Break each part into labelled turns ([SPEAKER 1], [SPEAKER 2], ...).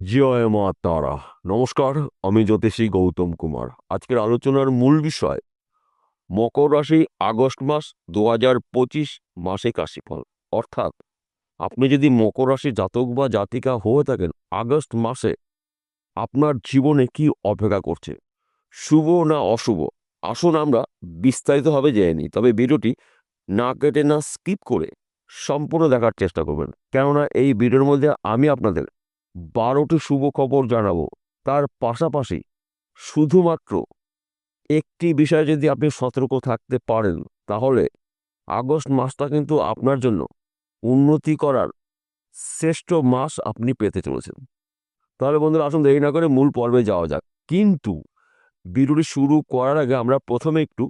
[SPEAKER 1] জয় মা তারা নমস্কার, আমি জ্যোতিষী গৌতম কুমার। আজকের আলোচনার মূল বিষয়, মকর রাশি আগস্ট মাস দু হাজার পঁচিশ মাসিক রাশিফল অর্থাৎ, আপনি যদি মকর রাশি জাতক বা জাতিকা হয়ে থাকেন, আগস্ট মাসে আপনার জীবনে কি অপেক্ষা করছে? শুভ না অশুভ? আসুন আমরা বিস্তারিতভাবে জেনে নিই। তবে ভিডিওটি না কেটে না স্কিপ করে সম্পূর্ণ দেখার চেষ্টা করবেন। কেননা এই ভিডিওর মধ্যে আমি আপনাদের বারোটি শুভ খবর জানাব। তার পাশাপাশি শুধুমাত্র একটি বিষয়ে যদি আপনি সতর্ক থাকতে পারেন, তাহলে আগস্ট মাসটা কিন্তু আপনার জন্য উন্নতি করার শ্রেষ্ঠ মাস আপনি পেতে চলেছেন। তাহলে বন্ধুরা, আসুন দেরি না করে মূল পর্বে যাওয়া যাক। কিন্তু ভিডিওটি শুরু করার আগে আমরা প্রথমে একটু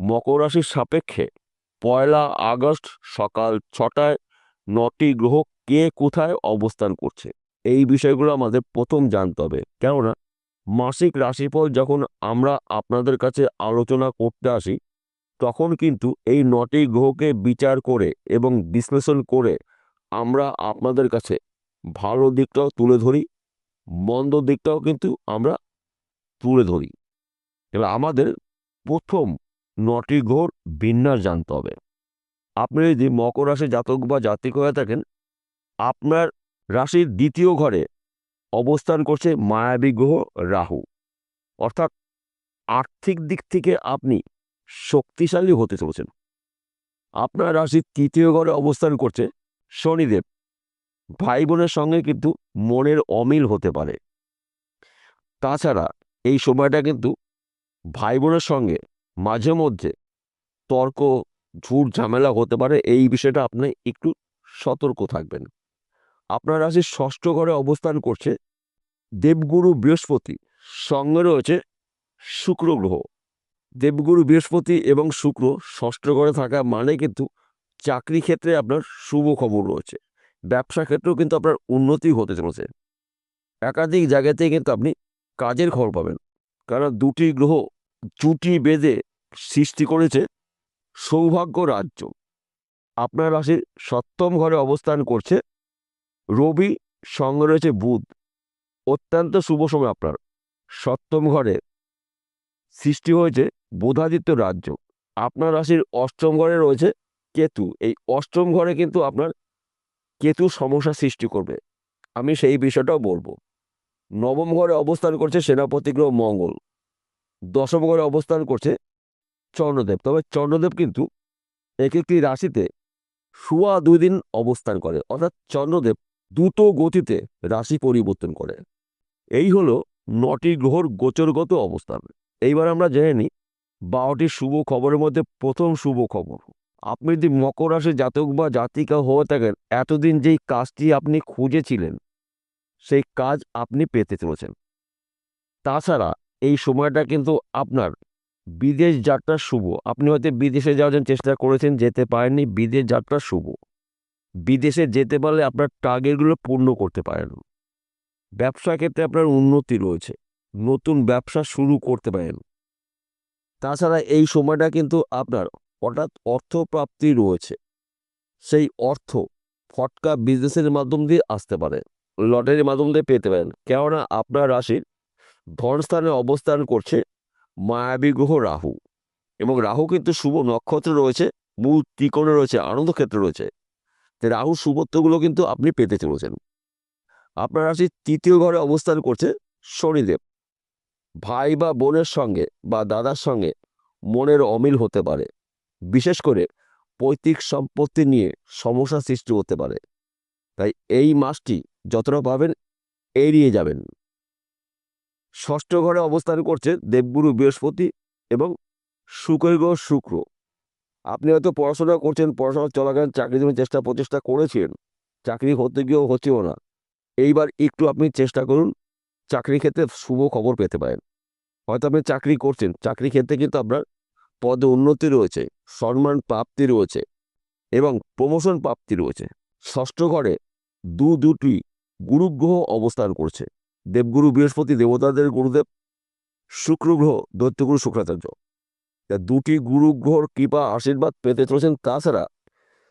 [SPEAKER 1] মকর রাশির সাপেক্ষে পয়লা আগস্ট সকাল ছটায় নটি গ্রহ কে কোথায় অবস্থান করছে? এই বিষয়গুলো আমাদের প্রথম জানতে হবে। কেননা মাসিক রাশিফল যখন আমরা আপনাদের কাছে আলোচনা করতে আসি, তখন কিন্তু এই নটি গ্রহকে বিচার করে এবং বিশ্লেষণ করে আমরা আপনাদের কাছে ভালো দিকটাও তুলে ধরি, মন্দ দিকটাও কিন্তু আমরা তুলে ধরি। এবার আমাদের প্রথম নটি গ্রহর বিন্যাস জানতে হবে। আপনি যদি মকর রাশি জাতক বা জাতিক হয়ে থাকেন, আপনার রাশির দ্বিতীয় ঘরে অবস্থান করছে মায়াবী গ্রহ রাহু। অর্থাৎ আর্থিক দিক থেকে আপনি শক্তিশালী হতে চলেছেন। আপনার রাশির তৃতীয় ঘরে অবস্থান করছে শনিদেব। ভাই বোনের সঙ্গে কিন্তু মনের অমিল হতে পারে। তাছাড়া এই সময়টা কিন্তু ভাই বোনের সঙ্গে মাঝে মধ্যে তর্ক ঝুট ঝামেলা হতে পারে। এই বিষয়টা আপনি একটু সতর্ক থাকবেন। আপনার রাশির ষষ্ঠ ঘরে অবস্থান করছে, দেবগুরু বৃহস্পতি, সঙ্গে রয়েছে শুক্র গ্রহ। দেবগুরু বৃহস্পতি এবং শুক্র ষষ্ঠ ঘরে থাকা মানে কিন্তু চাকরি ক্ষেত্রে আপনার শুভ খবর রয়েছে। ব্যবসা ক্ষেত্রেও কিন্তু আপনার উন্নতি হতে চলেছে। একাধিক জায়গাতেই কিন্তু আপনি কাজের খবর পাবেন। কারণ দুটি গ্রহ জুটি বেঁধে সৃষ্টি করেছে সৌভাগ্য রাজ্য। আপনার রাশির সপ্তম ঘরে অবস্থান করছে রবি সঙ্গে রয়েছে বুধ। অত্যন্ত শুভ সময় আপনার। সপ্তম ঘরে সৃষ্টি হয়েছে বুধাদিত্য রাজ্য। আপনার রাশির অষ্টম ঘরে রয়েছে কেতু। এই অষ্টম ঘরে কিন্তু আপনার কেতু সমস্যা সৃষ্টি করবে। আমি সেই বিষয়টাও বলব। নবম ঘরে অবস্থান করছে সেনাপতি গ্রহ মঙ্গল। দশম ঘরে অবস্থান করছে চন্দ্রদেব। তবে চন্দ্রদেব কিন্তু এক একটি রাশিতে শুয়া দুই দিন অবস্থান করে। অর্থাৎ চন্দ্রদেব দ্রুত গতিতে রাশি পরিবর্তন করে। এই হলো নটি গ্রহর গোচরগত অবস্থান। এইবার আমরা জেনে নিই বারোটি শুভ খবরের মধ্যে প্রথম শুভ খবর। আপনি যদি মকর রাশির জাতক বা জাতিকা হয়ে থাকেন, এতদিন যেই কাজটি আপনি খুঁজেছিলেন, সেই কাজ আপনি পেতে চলেছেন। তাছাড়া এই সময়টা কিন্তু আপনার বিদেশ যাত্রা শুভ। আপনি হয়তো বিদেশে যাওয়ার জন্য চেষ্টা করেছেন, যেতে পারেননি, বিদেশ যাত্রা শুভ। বিদেশে যেতে পারলে আপনার টার্গেটগুলো পূর্ণ করতে পারেন। ব্যবসা ক্ষেত্রে আপনার উন্নতি রয়েছে। নতুন ব্যবসা শুরু করতে পারেন। তাছাড়া এই সময়টা কিন্তু আপনার হঠাৎ অর্থপ্রাপ্তি রয়েছে। সেই অর্থ ফটকা বিজনেসের মাধ্যম দিয়ে আসতে পারে। লটারির মাধ্যম দিয়ে পেতে পারেন। কেননা আপনার রাশির ধনস্থানে অবস্থান করছে মায়াবী গ্রহ রাহু। এবং রাহু কিন্তু শুভ নক্ষত্র রয়েছে। মূল ত্রিকোণে রয়েছে, আনন্দ ক্ষেত্রে রয়েছে। রাহু শুভত্বগুলো কিন্তু আপনি পেতে চলেছেন। আপনার রাশির তৃতীয় ঘরে অবস্থান করছে শনিদেব। ভাই বা বোনের সঙ্গে বা দাদার সঙ্গে মনের অমিল হতে পারে। বিশেষ করে পৈতৃক সম্পত্তি নিয়ে সমস্যা সৃষ্টি হতে পারে। তাই এই মাসটি যতটা পাবেন এড়িয়ে যাবেন। ষষ্ঠ ঘরে অবস্থান করছে দেবগুরু বৃহস্পতি এবং শুক্রগ্রহ শুক্র। আপনি হয়তো পড়াশোনা করছেন, পড়াশোনা চলাকালীন চাকরি জন্য চেষ্টা, প্রচেষ্টা করেছেন। চাকরি হতে গিয়েও হচ্ছেও না। এইবার একটু আপনি চেষ্টা করুন চাকরি ক্ষেত্রে শুভ খবর পেতে পারেন। হয়তো আপনি চাকরি করছেন চাকরি ক্ষেত্রে কিন্তু আপনার পদে উন্নতি রয়েছে, সম্মান প্রাপ্তি রয়েছে এবং প্রমোশন প্রাপ্তি রয়েছে। ষষ্ঠ ঘরে দু দুটি গুরুগ্রহ অবস্থান করছে। দেবগুরু বৃহস্পতি দেবতাদের গুরুদেব শুক্রগ্রহ দৈত্যগুরু শুক্রাচার্য। দুটি গুরু গ্রহর কৃপা আশীর্বাদ পেতে চলেছেন তাছাড়া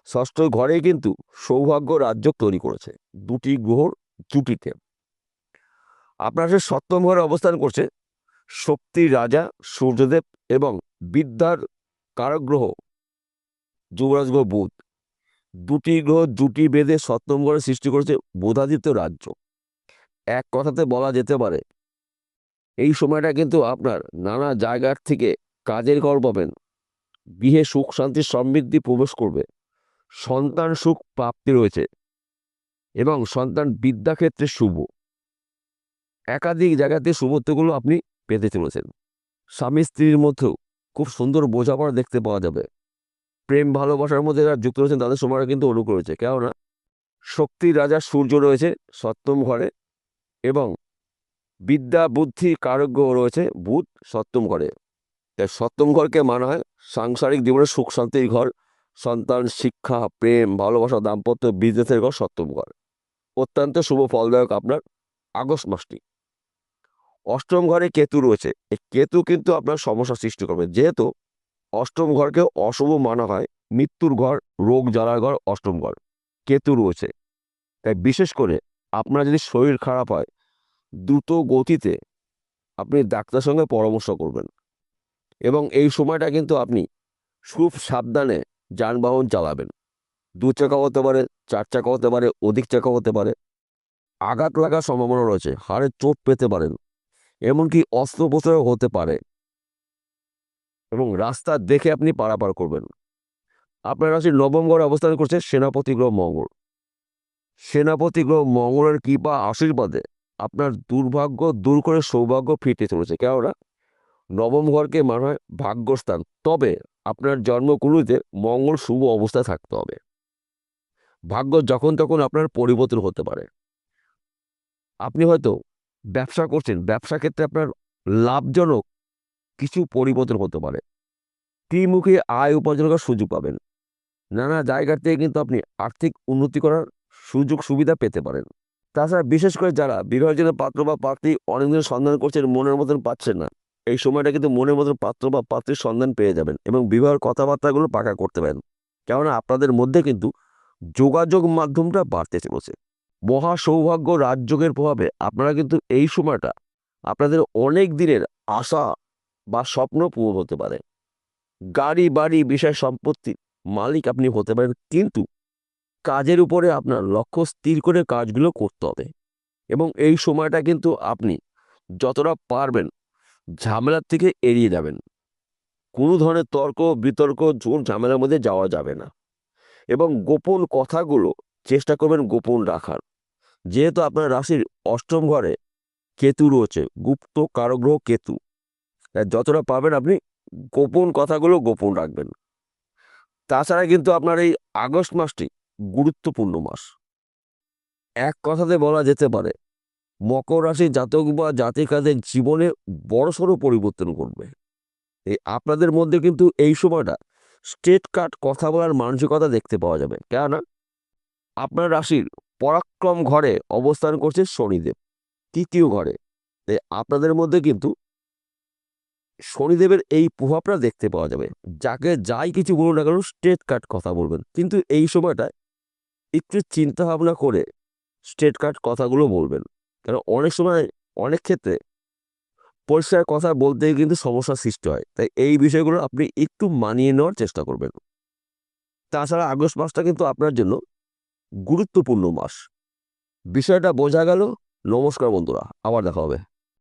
[SPEAKER 1] ষষ্ঠ ঘরে কিন্তু সৌভাগ্য রাজ্য তৈরি করেছে। দুটি গ্রহর জুটিতে আপনার সে সপ্তম ঘরে অবস্থান করছে শক্তির রাজা, সূর্যদেব এবং বিদ্যার কারক গ্রহ যুবরাজ গ্রহ বুধ। দুটি গ্রহ দুটি বেদে সপ্তম ঘরে সৃষ্টি করেছে বোধাদিত্য রাজ্য। এক কথাতে বলা যেতে পারে, এই সময়টা কিন্তু আপনার নানা জায়গার থেকে কাজের কর পাবেন। গৃহে সুখ, শান্তি সমৃদ্ধি প্রবেশ করবে। সন্তান সুখ প্রাপ্তি রয়েছে এবং সন্তান বিদ্যাক্ষেত্রে শুভ। একাধিক জায়গাতে শুভত্বগুলো আপনি পেতে চলেছেন। স্বামী স্ত্রীর মধ্যেও খুব সুন্দর বোঝাপড়া দেখতে পাওয়া যাবে। প্রেম, ভালোবাসার মধ্যে যারা যুক্ত রয়েছেন, তাদের সময়টা কিন্তু অনুকূল রয়েছে। কেননা শক্তির রাজা, সূর্য রয়েছে সপ্তম ঘরে এবং বিদ্যা, বুদ্ধি কারজ্ঞ রয়েছে বুধ সপ্তম ঘরে। তাই সপ্তম ঘরকে মানা হয় সাংসারিক জীবনের সুখ, শান্তির ঘর, সন্তান, শিক্ষা, প্রেম, ভালোবাসা, দাম্পত্য, বিজনেসের ঘর সপ্তম ঘর। অত্যন্ত শুভ, ফলদায়ক আপনার আগস্ট মাসটি। অষ্টম ঘরে কেতু রয়েছে। এই কেতু কিন্তু আপনার সমস্যা সৃষ্টি করবে। যেহেতু অষ্টম ঘরকে অশুভ মানা হয়, মৃত্যুর ঘর, রোগ জ্বালার ঘর অষ্টম ঘর, কেতু রয়েছে। তাই বিশেষ করে আপনার যদি শরীর খারাপ হয়, দ্রুত গতিতে আপনি ডাক্তার সঙ্গে পরামর্শ করবেন। এবং এই সময়টা কিন্তু আপনি খুব সাবধানে যানবাহন চালাবেন। দু চাকা হতে পারে, চার চাকা হতে পারে, অধিক চাকা হতে পারে। আঘাত লাগার সম্ভাবনা রয়েছে, হাড়ে চোট পেতে পারেন, এমনকি অস্ত্রোপচারও হতে পারে। এবং রাস্তা দেখে আপনি পারাপার করবেন। আপনার রাশি নবম অবস্থান করছে সেনাপতি গ্রহ মঙ্গল। সেনাপতি গ্রহ মঙ্গলের কৃপা আশীর্বাদে আপনার দুর্ভাগ্য দূর করে সৌভাগ্য ফিরতে চলেছে কেননা নবম ঘরকে মানা হয় ভাগ্যস্থান। তবে আপনার জন্মকুলুতে মঙ্গল শুভ অবস্থায় থাকতে হবে। ভাগ্য যখন তখন আপনার পরিবর্তন হতে পারে। আপনি হয়তো ব্যবসা করছেন, ব্যবসা ক্ষেত্রে আপনার লাভজনক কিছু পরিবর্তন হতে পারে। ত্রিমুখী আয় উপার্জন করার সুযোগ পাবেন। নানা জায়গা থেকে কিন্তু আপনি আর্থিক উন্নতি করার সুযোগ সুবিধা পেতে পারেন। তাছাড়া বিশেষ করে যারা বিবাহের জন্য পাত্র বা পাত্রী অনেকদিন সন্ধান করছেন, মনের মতন পাচ্ছেন না এই সময়টা কিন্তু মনের মতন পাত্র বা পাত্রের সন্ধান পেয়ে যাবেন এবং বিবাহের কথাবার্তাগুলো পাকা করতে পারেন। কেননা আপনাদের মধ্যে কিন্তু যোগাযোগ মাধ্যমটা বাড়তে চলেছে। মহা সৌভাগ্য রাজযোগের প্রভাবে আপনারা কিন্তু এই সময়টা আপনাদের অনেক দিনের আশা বা স্বপ্ন পূরণ হতে পারে। গাড়ি, বাড়ি, বিষয় সম্পত্তি মালিক আপনি হতে পারেন, কিন্তু কাজের উপরে আপনার লক্ষ্য স্থির করে কাজগুলো করতে হবে। এবং এই সময়টা কিন্তু আপনি যতটা পারবেন ঝামেলার থেকে এড়িয়ে যাবেন। কোনো ধরনের তর্ক, বিতর্ক জোর ঝামেলার মধ্যে যাওয়া যাবে না। এবং গোপন কথাগুলো চেষ্টা করবেন গোপন রাখার। যেহেতু আপনার রাশির অষ্টম ঘরে কেতু রয়েছে, গুপ্ত কারগ্রহ কেতু। যতটা পাবেন আপনি গোপন কথাগুলো গোপন রাখবেন। তাছাড়া কিন্তু আপনার এই আগস্ট মাসটি গুরুত্বপূর্ণ মাস। এক কথাতে বলা যেতে পারে মকর রাশি জাতক বা জাতিকাদের জীবনে বড়সড় পরিবর্তন করবে এই আপনাদের মধ্যে কিন্তু এই সময়টা স্টেট কাট কথা বলার মানসিকতা দেখতে পাওয়া যাবে। কেননা আপনার রাশির পরাক্রম ঘরে অবস্থান করছে শনিদেব, তৃতীয় ঘরে। তাই আপনাদের মধ্যে কিন্তু শনিদেবের এই প্রভাবটা দেখতে পাওয়া যাবে। যাকে যাই কিছু বলুন না কেন স্ট্রেট কাট কথা বলবেন। কিন্তু এই সময়টায় একটু চিন্তা ভাবনা করে স্ট্রেট কাট কথাগুলো বলবেন। কারণ অনেক সময় অনেক ক্ষেত্রে পরিষ্কার কথা বলতে কিন্তু সমস্যার সৃষ্টি হয়। তাই এই বিষয়গুলো আপনি একটু মানিয়ে নেওয়ার চেষ্টা করবেন। তাছাড়া আগস্ট মাসটা কিন্তু আপনার জন্য গুরুত্বপূর্ণ মাস। বিষয়টা বোঝা গেল। নমস্কার বন্ধুরা, আবার দেখা হবে।